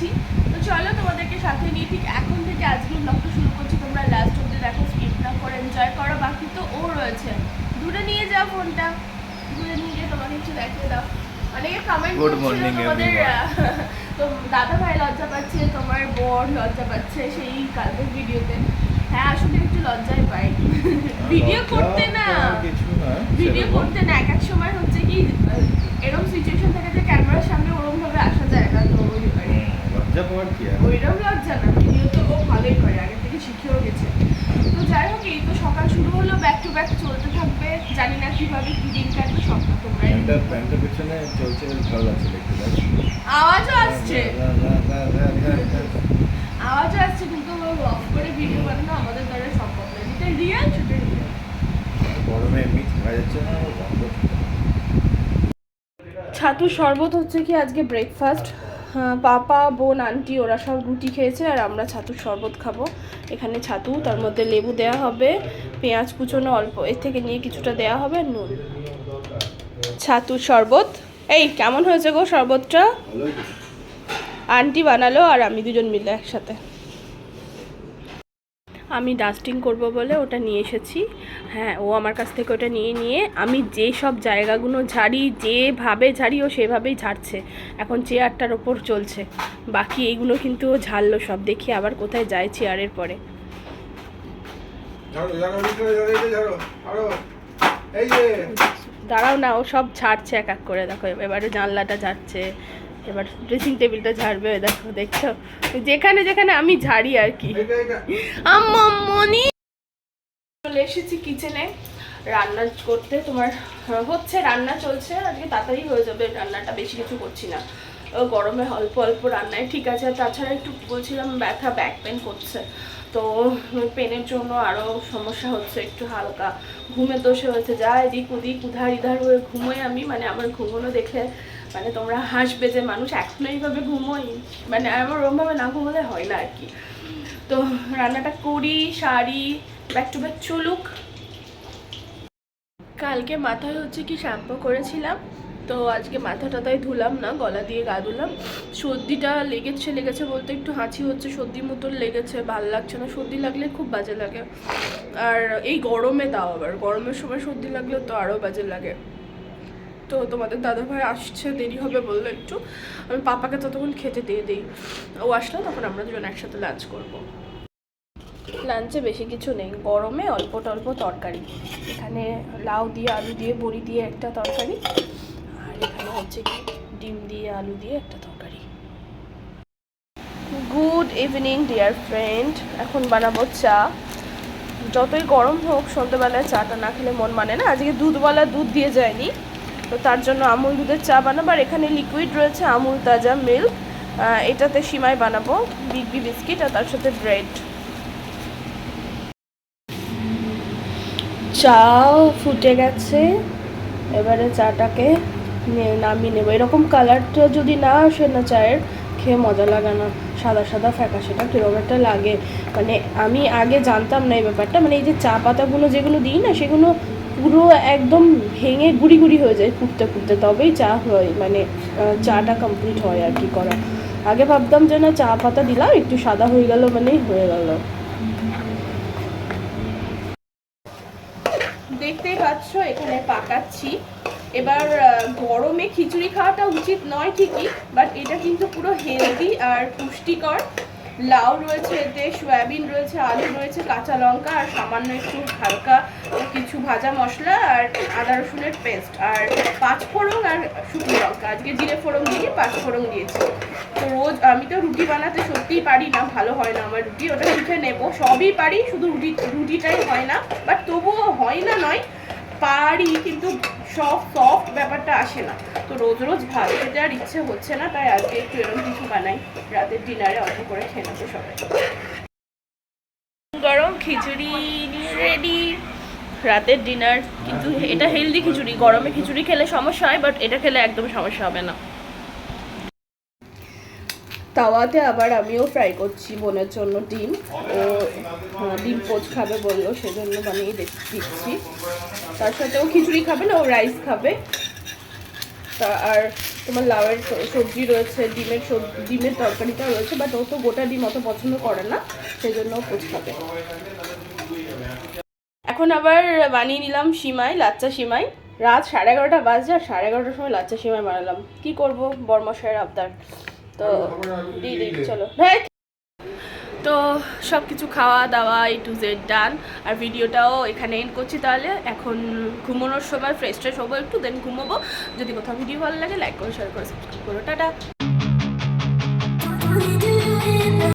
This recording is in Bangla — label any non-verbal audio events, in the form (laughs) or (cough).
করছি। তো চলো তোমাদেরকে সাথে নিয়ে ঠিক এখন থেকে আজকে ব্লগটা শুরু করছি। তোমরা লাস্ট অব্দি দেখো স্কিপ না করে এনজয় করো। বাকি তো ও রয়েছে। দূরে নিয়ে যাও ফোনটা দূরে নিয়ে গিয়ে তোমাকে কিছু দেখিয়ে দাও। অনেকে কমেন্ট করছিল তোমাদের (laughs) তো দাদা ভাই লজ্জা পাচ্ছে তোমার বোন লজ্জা পাচ্ছে সেই কালকের ভিডিওতে হ্যাঁ আসলে একটু লজ্জাই পাই। (laughs) ভিডিও করতে না টু ব্যাক চলতে থাকবে জানি না কীভাবে কি দিন কাটবে সবটা প্যান্টটা পিছনে চলছে ভালো লাগছে দেখতে আওয়াজও আসছে। না, না, না, না। আওয়াজও আসছে কিন্তু অফ করে ভিডিও বানানো আমাদের দ্বারা সম্ভব না রিয়েল সেটা রিয়েল গরমে এমনি থাকা যাচ্ছে না ছাতু শরবত হচ্ছে কি আজকে ব্রেকফাস্ট পাপা বোন আন্টি ওরা সব রুটি খেয়েছে আর আমরা ছাতুর শরবত খাব। এখানে ছাতু তার মধ্যে লেবু দেয়া হবে পেঁয়াজ কুচনো অল্প এর থেকে নিয়ে কিছুটা দেয়া হবে নুন। ছাতু শরবত। এই কেমন হয়েছে গো শরবতটা? আন্টি বানালো আর আমি দুজন মিলে একসাথে। আমি ডাস্টিং করব বলে ওটা নিয়ে এসেছি। হ্যাঁ ও আমার কাছ থেকে ওটা নিয়ে নিয়ে আমি যে সব জায়গাগুলো ঝাড়ি যেভাবে ঝাড়ি ও সেভাবেই ঝাড়ছে। এখন চেয়ারটার ওপর চলছে। বাকি এইগুলো কিন্তু ও ঝাড়লো সব। দেখি আবার কোথায় যায় চেয়ারের পরে। দাঁড়াও না ও সব ঝাড়ছে এক এক করে। দেখো এবারে জানলাটা ঝাড়ছে। এবার ড্রেসিং টেবিলটা ঝাড়বে দেখো দেখছ? যেখানে যেখানে আমি ঝাড়ি আর কি। আম্মাম্মনি চলে এসেছি কিচেনে রান্না করতে তোমার হচ্ছে রান্না চলছে আজকে তাড়াতাড়ি হয়ে যাবে রান্নাটা বেশি কিছু করছি না। গরমে অল্প অল্প রান্নায় ঠিক আছে তাছাড়া একটু বলছিলাম ব্যথা ব্যাক পেন করছে। তো পেনের জন্য আরও সমস্যা হচ্ছে একটু হালকা। ঘুমের দোষে হয়েছে যা এদিক ওদিক উধার ইধার হয়ে ঘুমোই আমি মানে আমার ঘুমোনো দেখলে মানে তোমরা হাসবে যে মানুষ এখনও এইভাবে ঘুমোই মানে আমার ওরমভাবে না ঘুমোলে হয় না আর কি। তো রান্নাটা করি শাড়ি ব্যাক টু ব্যাক চলুক। কালকে মাথায় হচ্ছে কি শ্যাম্পু করেছিলাম, তো আজকে মাথাটা তাই ধুলাম না, গলা দিয়ে গা ধুলাম। সর্দিটা লেগেছে লেগেছে বলতে একটু হাঁচি হচ্ছে সর্দি মতন লেগেছে, ভালো লাগছে না, সর্দি লাগলে খুব বাজে লাগে। আর এই গরমে তাও আবার, গরমের সময় সর্দি লাগলে তো আরও বাজে লাগে। তো তোমাদের দাদাভাই আসছে, দেরি হবে বলল একটু। আমি পাপাকে ততক্ষণ খেতে দিয়ে দিই। ও আসলে, তখন আমরা দুজন একসাথে লাঞ্চ করব। লাঞ্চে বেশি কিছু নেই, গরমে অল্প টল্প তরকারি। এখানে লাউ দিয়ে, আলু দিয়ে, বড়ি দিয়ে একটা তরকারি, আর এখানে হচ্ছে কি ডিম দিয়ে, আলু দিয়ে একটা তরকারি। গুড ইভিনিং ডিয়ার ফ্রেন্ড এখন বানাবো চা। যতই গরম হোক, সন্ধ্যেবেলায় চাটা না খেলে মন মানে না। আজকে দুধওয়ালা দুধ দিয়ে যায়নি। তো তার জন্য আমুল দুধের চা বানাবো। আর এখানে লিকুইড রয়েছে আমুল তাজা মিল্ক এটাতে সিমাই বানাবো বিগ বি বিস্কিট আর তার সাথে ব্রেড চা ফুটে গেছে, এবারে চাটাকে নামিয়ে নেব। এরকম কালারটা যদি না আসে না চায়ের, খেয়ে মজা লাগে না। সাদা সাদা ফ্যাকা সেটা কীরকম একটা লাগে। মানে আমি আগে জানতাম না এই ব্যাপারটা। মানে এই যে চা পাতাগুলো যেগুলো দিই না, সেগুলো পুরো একদম ভেঙে গুড়ি গুড়ি হয়ে যায় ফুটতে ফুটতে, তবেই চা হয় মানে চাটা কমপ্লিট হয় আর কি করা আগে ভাবতাম যে না, চা পাতা দিলাম, একটু সাদা হয়ে গেল মানেই হয়ে গেল। দেখতেই পাচ্ছ, এখানে পাকাচ্ছি। এবার গরমে খিচুড়ি খাওয়াটা উচিত নয় ঠিকই বাট এটা কিন্তু পুরো হেলদি আর পুষ্টিকর। লাউ রয়েছে এতে সয়াবিন রয়েছে, আলু রয়েছে, কাঁচা লঙ্কা, আর সামান্য একটু হালকা কিছু ভাজা মশলা আর আদা রসুনের পেস্ট। আর পাঁচ ফোড়ন আর শুকনো লঙ্কা। আজকে জিরে ফোড়ন দিয়ে পাঁচ ফোড়ন দিয়েছি। তো রোজ আমি তো রুটি বানাতে সত্যিই পারি না, ভালো হয় না আমার রুটি, ওটা শিখে নেব। সবই পারি, শুধু রুটি, রুটিটাই হয় না, বাট তবুও হয় না নয়, পারি, কিন্তু সব সফট ব্যাপারটা আসে না। তো রোজ রোজ ভাত খেতে আর ইচ্ছে হচ্ছে না, তাই আজকে একটু এরকম কিছু বানাই। রাতের ডিনারে অল্প করে খেয়ে নেব সবাই। গরম খিচুড়ি রেডি রাতের ডিনার কিন্তু এটা হেলদি খিচুড়ি, গরমে খিচুড়ি খেলে সমস্যা হয় বাট এটা খেলে একদম সমস্যা হবে না। তাওয়াতে আবার আমিও ফ্রাই করছি বোনের জন্য ডিম। ও ডিম পোচ খাবে বলল, সেজন্য বানিয়ে দিচ্ছি। তার সাথে ও খিচুড়ি খাবে না, ও রাইস খাবে। তা আর তোমার লাউয়ের সবজি রয়েছে ডিমের সবজি ডিমের তরকারিটা রয়েছে বাট ও তো গোটা ডিম অত পছন্দ করে না সেই জন্য খাবে। এখন আবার বানিয়ে নিলাম সিমাই লাচ্চা সিমাই। রাত সাড়ে এগারোটা বাজে আর সাড়ে এগারোটার সময় লাচ্চা সিমাই বানালাম। কি করব বর্মশাহের আবদার? তো দিদি চলো। হ্যাঁ তো সব কিছু খাওয়া দাওয়া এ টু জেড ডান আর ভিডিওটাও এখানে এন্ড করছি তাহলে। এখন ঘুমানোর সময় ফ্রেশ ট্রেশ হব একটু দেন ঘুমোবো। যদি কোথাও ভিডিও ভালো লাগে লাইক করো শেয়ার করো সাবস্ক্রাইব করো। টাটা!